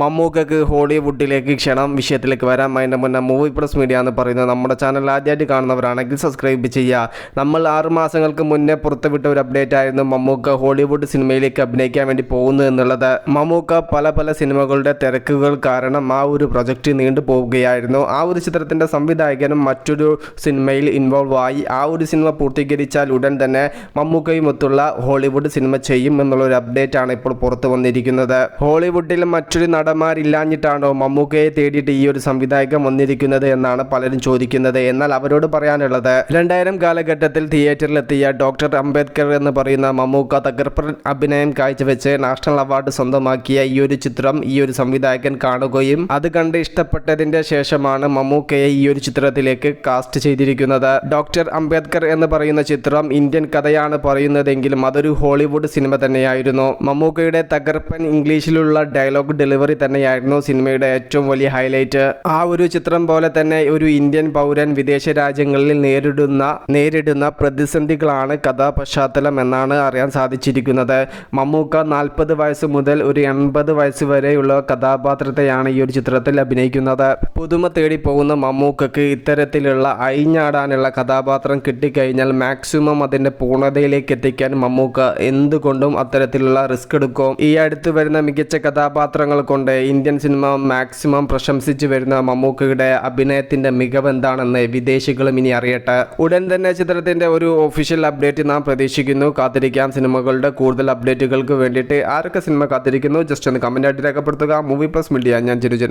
മമ്മൂക്കക്ക് ഹോളിവുഡിലേക്ക് ക്ഷണം വിഷയത്തിലേക്ക് വരാം. അതിന്റെ മുന്നേ മൂവി പ്ലസ് മീഡിയ എന്ന് പറയുന്നത് നമ്മുടെ ചാനൽ ആദ്യമായിട്ട് കാണുന്നവരാണെങ്കിൽ സബ്സ്ക്രൈബ് ചെയ്യുക. നമ്മൾ ആറ് മാസങ്ങൾക്ക് മുന്നേ പുറത്തുവിട്ട ഒരു അപ്ഡേറ്റ് ആയിരുന്നു മമ്മൂക്ക ഹോളിവുഡ് സിനിമയിലേക്ക് അഭിനയിക്കാൻ വേണ്ടി പോകുന്നു എന്നുള്ളത്. മമ്മൂക്ക പല പല സിനിമകളുടെ തിരക്കുകൾ കാരണം ആ ഒരു പ്രൊജക്റ്റ് നീണ്ടു പോവുകയായിരുന്നു. ആ ഒരു ചിത്രത്തിന്റെ സംവിധായകനും മറ്റൊരു സിനിമയിൽ ഇൻവോൾവ് ആയി. ആ ഒരു സിനിമ പൂർത്തീകരിച്ചാൽ ഉടൻ തന്നെ മമ്മൂക്കയുമൊത്തുള്ള ഹോളിവുഡ് സിനിമ ചെയ്യും എന്നുള്ള ഒരു അപ്ഡേറ്റ് ആണ് ഇപ്പോൾ പുറത്തു വന്നിരിക്കുന്നത്. ഹോളിവുഡിൽ മറ്റൊരു നടന്മാരില്ലാഞ്ഞിട്ടാണോ മമ്മൂക്കയെ തേടിയിട്ട് ഈ ഒരു സംവിധായകൻ വന്നിരിക്കുന്നത് എന്നാണ് പലരും ചോദിക്കുന്നത്. എന്നാൽ അവരോട് പറയാനുള്ളത് രണ്ടായിരം കാലഘട്ടത്തിൽ തിയേറ്ററിലെത്തിയ ഡോക്ടർ അംബേദ്കർ എന്ന് പറയുന്ന മമ്മൂക്ക തകർപ്പൻ അഭിനയം കാഴ്ചവെച്ച് നാഷണൽ അവാർഡ് സ്വന്തമാക്കിയ ഈ ഒരു ചിത്രം ഈ ഒരു സംവിധായകൻ കാണുകയും അത് കണ്ട് ഇഷ്ടപ്പെട്ടതിന്റെ ശേഷമാണ് മമ്മൂക്കയെ ഈ ഒരു ചിത്രത്തിലേക്ക് കാസ്റ്റ് ചെയ്തിരിക്കുന്നത്. ഡോക്ടർ അംബേദ്കർ എന്ന് പറയുന്ന ചിത്രം ഇന്ത്യൻ കഥയാണ് പറയുന്നതെങ്കിലും അതൊരു ഹോളിവുഡ് സിനിമ തന്നെയായിരുന്നു. മമ്മൂക്കയുടെ തകർപ്പൻ ഇംഗ്ലീഷിലുള്ള ഡയലോഗ് ഡെലിവറി തന്നെയായിരുന്നു സിനിമയുടെ ഏറ്റവും വലിയ ഹൈലൈറ്റ് ആ ഒരു ചിത്രം പോലെ തന്നെ ഒരു ഇന്ത്യൻ പൗരൻ വിദേശ രാജ്യങ്ങളിൽ നേരിടുന്ന നേരിടുന്ന പ്രതിസന്ധികളാണ് കഥാപശ്ചാത്തലം എന്നാണ് അറിയാൻ സാധിച്ചിരിക്കുന്നത്. മമ്മൂക്ക നാൽപ്പത് വയസ്സ് മുതൽ ഒരു എൺപത് വയസ്സ് വരെയുള്ള കഥാപാത്രത്തെയാണ് ഈ ഒരു ചിത്രത്തിൽ അഭിനയിക്കുന്നത്. പുതുമ തേടി പോകുന്ന മമ്മൂക്കക്ക് ഇത്തരത്തിലുള്ള അയിഞ്ഞാടാനുള്ള കഥാപാത്രം കിട്ടിക്കഴിഞ്ഞാൽ മാക്സിമം അതിന്റെ പൂർണതയിലേക്ക് എത്തിക്കാൻ മമ്മൂക്ക എന്തുകൊണ്ടും അത്തരത്തിലുള്ള റിസ്ക് എടുക്കും. ഈ അടുത്ത് വരുന്ന മികച്ച കഥാപാത്രങ്ങൾ കൊണ്ട് ഇന്ത്യൻ സിനിമ മാക്സിമം പ്രശംസിച്ചു വരുന്ന മമ്മൂക്കയുടെ അഭിനയത്തിന്റെ മികവ് എന്താണെന്ന് വിദേശികളും ഇനി അറിയട്ടെ. ഉടൻ തന്നെ ചിത്രത്തിന്റെ ഒരു ഒഫീഷ്യൽ അപ്ഡേറ്റ് നാം പ്രതീക്ഷിക്കുന്നു. കാത്തിരിക്കാം സിനിമകളുടെ കൂടുതൽ അപ്ഡേറ്റുകൾക്ക് വേണ്ടിയിട്ട്. ആരൊക്കെ സിനിമ കാത്തിരിക്കുന്നു? ജസ്റ്റ് ഒന്ന് കമന്റ് ആയിട്ട് രേഖപ്പെടുത്തുക. മൂവി പ്ലസ് മീഡിയ ഞാൻ ചിരുജനാസ്